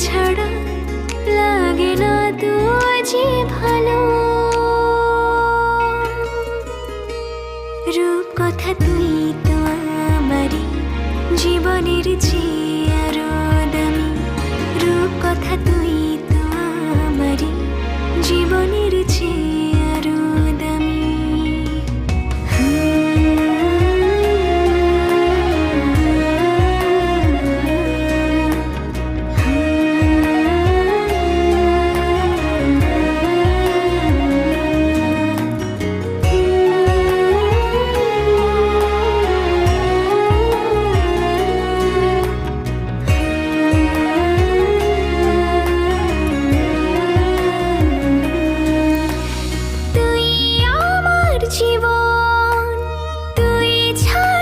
ছাড়া লাগে না তো যে ভালো। রূপ কথা তুই তো জীবনের চেয়ে ci vuoi